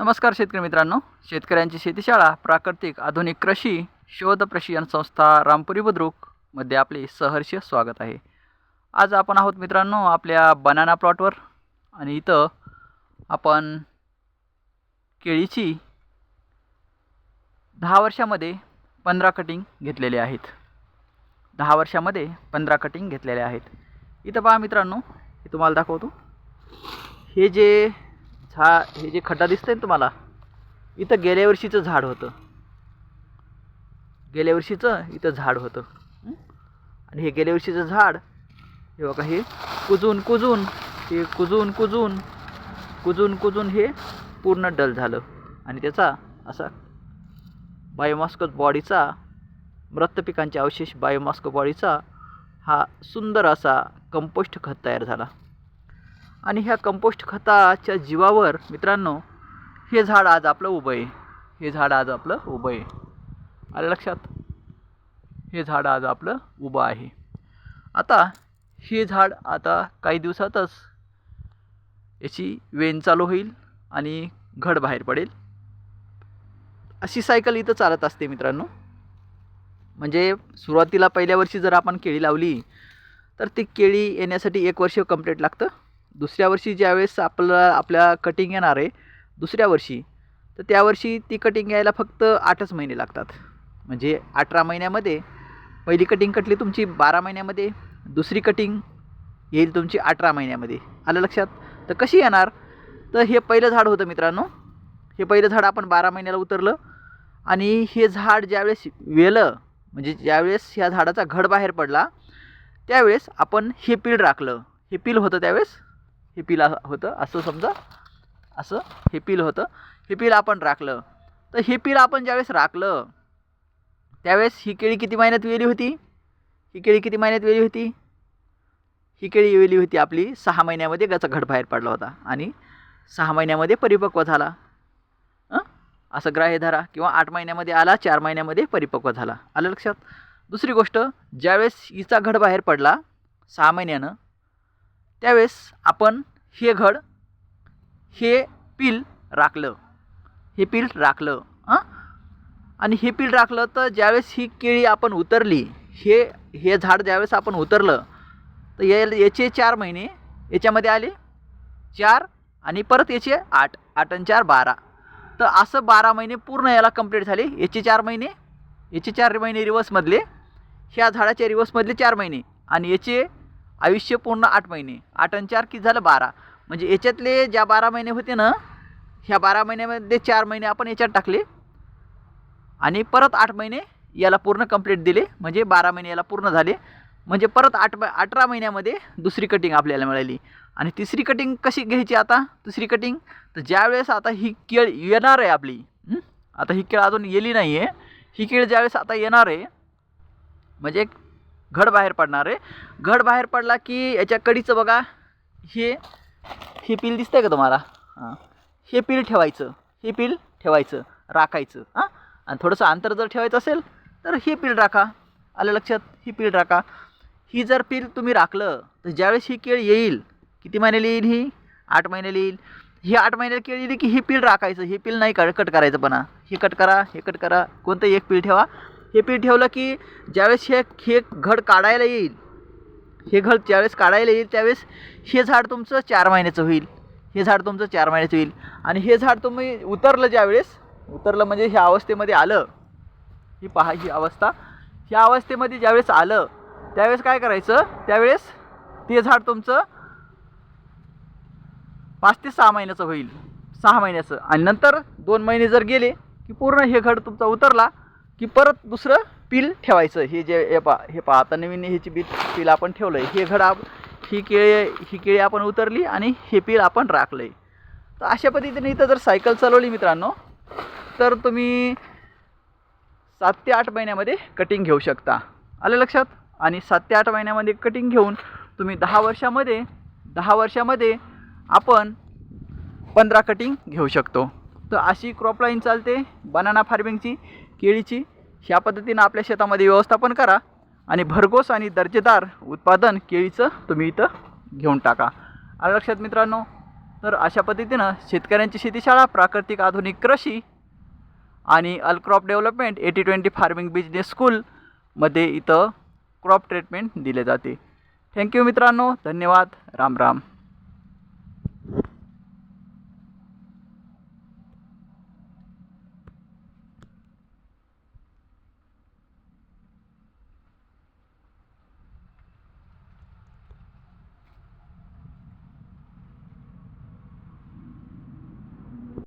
नमस्कार शेतकरी मित्रांनो. शेतकऱ्यांची शेतीशाळा प्राकृतिक आधुनिक कृषी शोध प्रशिक्षण संस्था रामपुरी बुद्रुकमध्ये आपले सहर्ष स्वागत आहे. आज आपण आहोत मित्रांनो आपल्या बनाना प्लॉटवर आणि इथं आपण केळीची दहा वर्षामध्ये पंधरा कटिंग घेतलेले आहेत. दहा वर्षामध्ये पंधरा कटिंग घेतलेले आहेत. इथं पहा मित्रांनो हे तुम्हाला दाखवतो. हे जे हा हे जे खड्डा दिसतंय ना तुम्हाला इथं गेल्या वर्षीचं झाड होतं. गेल्या वर्षीचं इथं झाड होतं. आणि हे गेल्या वर्षीचं झाड हे बघा हे कुजून कुजून हे कुजून कुजून कुजून कुजून हे पूर्ण डल झालं. आणि त्याचा असा बायोमास्क बॉडीचा मृत पिकांचे अवशेष बायोमास्क बॉडीचा हा सुंदर असा कंपोस्ट खत तयार झाला. आणि ह्या कंपोस्ट खताच्या जीवावर मित्रांनो हे झाड आज आपलं उभं आहे. हे झाड आज आपलं उभं आहे. आलं लक्षात? हे झाड आज आपलं उभं आहे. आता हे झाड आता काही दिवसातच याची वेन चालू होईल आणि घड बाहेर पडेल. अशी सायकल इथं चालत असते मित्रांनो. म्हणजे सुरुवातीला पहिल्या वर्षी जर आपण केळी लावली तर ती केळी येण्यासाठी एक वर्ष कंप्लीट लागतं. दुसऱ्या वर्षी ज्यावेळेस आपलं आपल्या कटिंग येणार आहे दुसऱ्या वर्षी तर त्या वर्षी ती कटिंग यायला फक्त आठच महिने लागतात. म्हणजे अठरा महिन्यामध्ये पहिली कटिंग कटली तुमची बारा महिन्यामध्ये दुसरी कटिंग येईल तुमची अठरा महिन्यामध्ये. आलं लक्षात? तर कशी येणार? तर हे पहिलं झाड होतं मित्रांनो. हे पहिलं झाड आपण बारा महिन्याला उतरलं आणि हे झाड ज्यावेळेस वेलं म्हणजे ज्यावेळेस ह्या झाडाचा घड बाहेर पडला त्यावेळेस आपण हे पीळ राखलं. हे पील होतं त्यावेळेस हे पील होतं. असं समजा असं हे पिल होतं. हे पिल आपण राखलं. तर हे पिल आपण ज्यावेळेस राखलं त्यावेळेस ही केळी किती महिन्यात वेली होती? ही केळी किती महिन्यात वेली होती? ही केळी वेली होती आपली सहा महिन्यामध्ये त्याचा घड बाहेर पडला होता आणि सहा महिन्यामध्ये परिपक्व झाला. असं ग्राह्य धरा. किंवा आठ महिन्यामध्ये आला चार महिन्यामध्ये परिपक्व झाला. आलं लक्षात? दुसरी गोष्ट ज्यावेळेस हिचा घड बाहेर पडला सहा महिन्यानं त्यावेळेस आपण हे घड हे पील राखलं. हे पील राखलं हां? आणि हे पील राखलं तर ज्यावेळेस ही केळी आपण उतरली हे हे झाड ज्यावेळेस आपण उतरलं तर या याचे चार महिने याच्यामध्ये आले. चार आणि परत याचे आठ आठ आणि चार बारा. तर असं बारा महिने पूर्ण याला कंप्लीट झाले. याचे चार महिने याचे चार महिने रिवर्समधले ह्या झाडाच्या रिवर्समधले चार महिने. आणि याचे आयुष्य पूर्ण आठ महिने. आठ आणि चार किती झालं? बारा. म्हणजे याच्यातले ज्या बारा महिने होते ना ह्या बारा महिन्यामध्ये चार महिने आपण याच्यात टाकले. आणि परत आठ महिने याला पूर्ण कंप्लीट दिले. म्हणजे बारा महिने याला पूर्ण झाले. म्हणजे परत आठ अठरा महिन्यामध्ये दुसरी कटिंग आपल्याला मिळाली. आणि तिसरी कटिंग कशी घ्यायची आता? दुसरी कटिंग तर ज्यावेळेस आता ही केळ येणार आहे आपली आता ही केळ अजून येली नाही आहे ही केळ ज्यावेळेस आता येणार आहे म्हणजे घड बाहेर पडणार आहे. घड बाहेर पडला की याच्या कडीचं बघा हे हे पील दिसतंय का तुम्हाला? हां. हे पील ठेवायचं हे पील ठेवायचं राखायचं हां. आणि थोडंसं अंतर जर ठेवायचं असेल तर हे पील राखा. आलं लक्षात? ही पील राखा. ही जर पील तुम्ही राखलं तर ज्यावेळेस ही केळ येईल किती महिन्याला येईल ही? आठ महिन्याला येईल. ही आठ महिन्याला केळ येईल की ही पील राखायचं? हे पील नाही कट कट करायचं पणा. हे कट करा हे कट करा. कोणतं एक पील ठेवा. हे पीठ ठेवलं की ज्यावेळेस हे हे घड काढायला येईल हे घड ज्यावेळेस काढायला येईल त्यावेळेस हे झाड तुमचं चार महिन्याचं होईल. हे झाड तुमचं चार महिन्याचं होईल. आणि हे झाड तुम्ही उतरलं ज्यावेळेस उतरलं म्हणजे ह्या अवस्थेमध्ये आलं. ही पहा ही अवस्था. ह्या अवस्थेमध्ये ज्यावेळेस आलं त्यावेळेस काय करायचं? त्यावेळेस ते झाड तुमचं पाच ते सहा महिन्याचं होईल. सहा महिन्याचं. आणि नंतर दोन महिने जर गेले की पूर्ण हे घड तुमचा उतरला की परत दुसरं पील ठेवायचं. हे जे हे पा हे पा आता नवीन ह्याची बी पील आपण ठेवलं आहे हे घड आप ही केळी ही केळी आपण उतरली आणि हे पील आपण राखलं आहे तर अशा पद्धतीने इथं जर सायकल चालवली मित्रांनो तर तुम्ही सात ते आठ महिन्यामध्ये कटिंग घेऊ शकता. आलं लक्षात? आणि सात ते आठ महिन्यामध्ये कटिंग घेऊन तुम्ही दहा वर्षामध्ये दहा वर्षामध्ये आपण पंधरा कटिंग घेऊ शकतो. तर अशी क्रॉप लाईन चालते बनाना फार्मिंगची केळीची. ह्या पद्धतीनं आपल्या शेतामध्ये व्यवस्थापन करा आणि भरघोस आणि दर्जेदार उत्पादन केळीचं तुम्ही इथं घेऊन टाका. आलं लक्षात मित्रांनो? तर अशा पद्धतीनं शेतकऱ्यांची शेतीशाळा प्राकृतिक आधुनिक कृषी आणि अलक्रॉप development eighty twenty farming business स्कूलमध्ये इथं क्रॉप ट्रीटमेंट दिले जाते. थँक्यू मित्रांनो. धन्यवाद. राम राम.